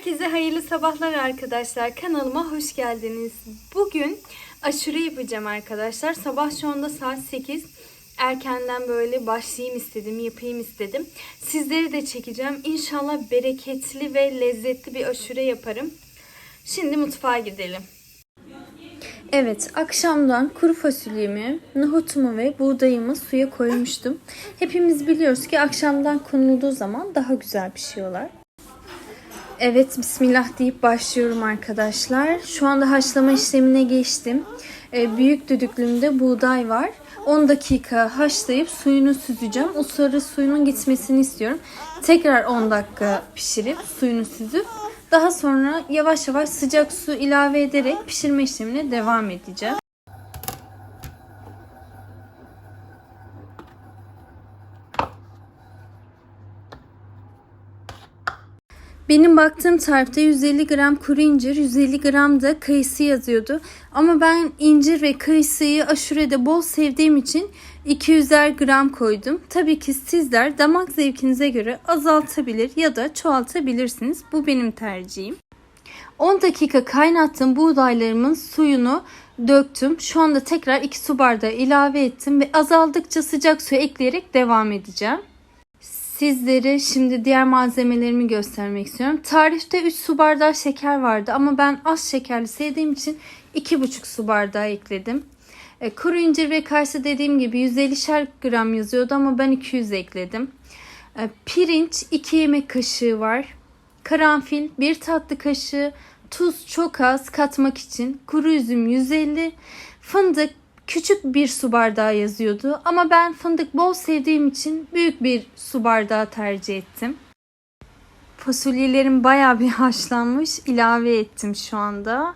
Herkese hayırlı sabahlar arkadaşlar. Kanalıma hoş geldiniz. Bugün aşure yapacağım arkadaşlar. Sabah şu anda saat 8. Erkenden böyle başlayayım istedim, yapayım istedim. Sizleri de çekeceğim. İnşallah bereketli ve lezzetli bir aşure yaparım. Şimdi mutfağa gidelim. Evet, akşamdan kuru fasulyemi, nohutumu ve buğdayımı suya koymuştum. Hepimiz biliyoruz ki akşamdan konulduğu zaman daha güzel pişiyorlar. Evet, bismillah deyip başlıyorum arkadaşlar. Şu anda haşlama işlemine geçtim. Ee, büyük düdüklümde buğday var. 10 dakika haşlayıp suyunu süzeceğim. O sarı suyunun gitmesini istiyorum. Tekrar 10 dakika pişirip suyunu süzüp daha sonra yavaş yavaş sıcak su ilave ederek pişirme işlemine devam edeceğim. Benim baktığım tarifte 150 gram kuru incir, 150 gram da kayısı yazıyordu. Ama ben incir ve kayısıyı aşurede bol sevdiğim için 200'er gram koydum. Tabii ki sizler damak zevkinize göre azaltabilir ya da çoğaltabilirsiniz. Bu benim tercihim. 10 dakika kaynattığım buğdaylarımın suyunu döktüm. Şu anda tekrar 2 su bardağı ilave ettim ve azaldıkça sıcak su ekleyerek devam edeceğim. Sizlere şimdi diğer malzemelerimi göstermek istiyorum. Tarifte 3 su bardağı şeker vardı ama ben az şekerli sevdiğim için 2,5 su bardağı ekledim. E, kuru incir ve kayısı dediğim gibi 150'şer gram yazıyordu ama ben 200 ekledim. E, pirinç 2 yemek kaşığı var. Karanfil 1 tatlı kaşığı. Tuz çok az katmak için. Kuru üzüm 150. Fındık küçük bir su bardağı yazıyordu ama ben fındık bol sevdiğim için büyük bir su bardağı tercih ettim. Fasulyelerim bayağı bir haşlanmış. ilave ettim şu anda.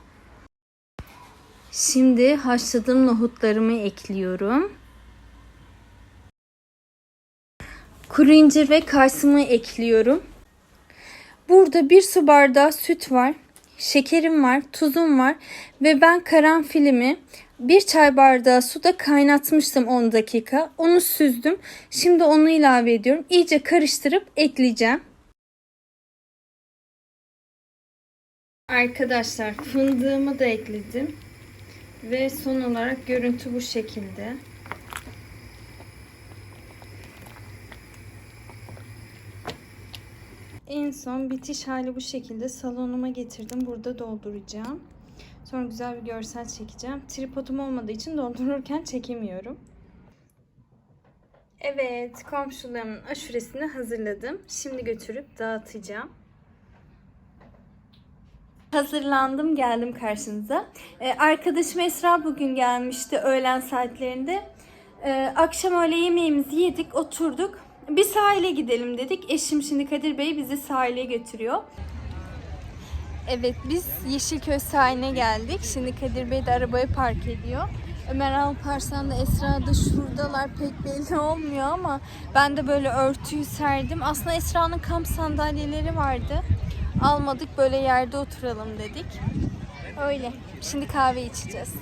Şimdi haşladığım nohutlarımı ekliyorum. Kuru incir ve kayısımı ekliyorum. Burada bir su bardağı süt var. Şekerim var, tuzum var ve ben karanfilimi bir çay bardağı suda kaynatmıştım 10 dakika. Onu süzdüm. Şimdi onu ilave ediyorum. İyice karıştırıp ekleyeceğim. Arkadaşlar fındığımı da ekledim. Ve son olarak görüntü bu şekilde. En son bitiş hali bu şekilde salonuma getirdim. Burada dolduracağım. Sonra güzel bir görsel çekeceğim. Tripodum olmadığı için doldururken çekemiyorum. Evet, komşularımın aşuresini hazırladım. Şimdi götürüp dağıtacağım. Hazırlandım, geldim karşınıza. Ee, arkadaşım Esra bugün gelmişti öğlen saatlerinde. Ee, akşam öğle yemeğimizi yedik, oturduk. Bir sahile gidelim dedik. Eşim şimdi Kadir Bey bizi sahile götürüyor. Evet biz Yeşilköy sahiline geldik. Şimdi Kadir Bey de arabayı park ediyor. Ömer Alparslan da Esra da şuradalar pek belli olmuyor ama ben de böyle örtüyü serdim. Aslında Esra'nın kamp sandalyeleri vardı. Almadık böyle yerde oturalım dedik. Öyle. Şimdi kahve içeceğiz.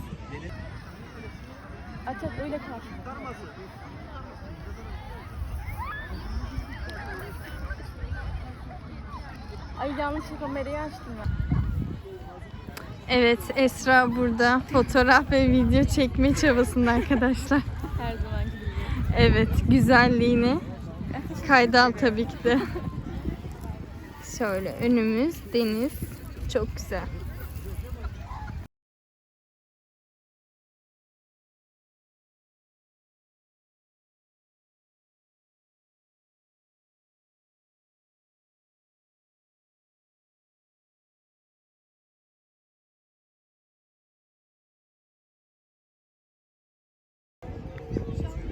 Aç öyle kal. Ay yanlışlıkla kamerayı açtım ben. Evet Esra burada fotoğraf ve video çekme çabasında arkadaşlar. Her zamanki gibi. Evet güzelliğini kayda al tabii ki de. Şöyle önümüz deniz. Çok güzel.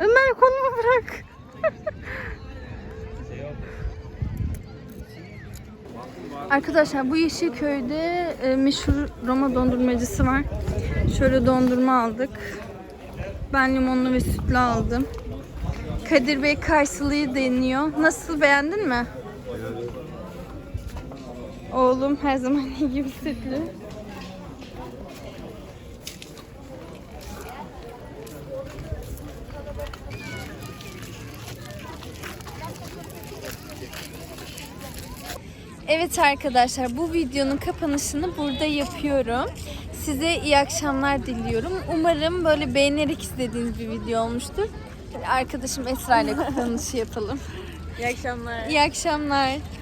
Ömer konumu bırak. Arkadaşlar bu Yeşilköy'de e, meşhur Roma dondurmacısı var. Şöyle dondurma aldık. Ben limonlu ve sütlü aldım. Kadir Bey karşılığı deniyor. Nasıl beğendin mi? Oğlum her zaman gibi sütlü. Evet arkadaşlar bu videonun kapanışını burada yapıyorum. Size iyi akşamlar diliyorum. Umarım böyle beğenerek izlediğiniz bir video olmuştur. Arkadaşım Esra ile kapanışı yapalım. İyi akşamlar. İyi akşamlar.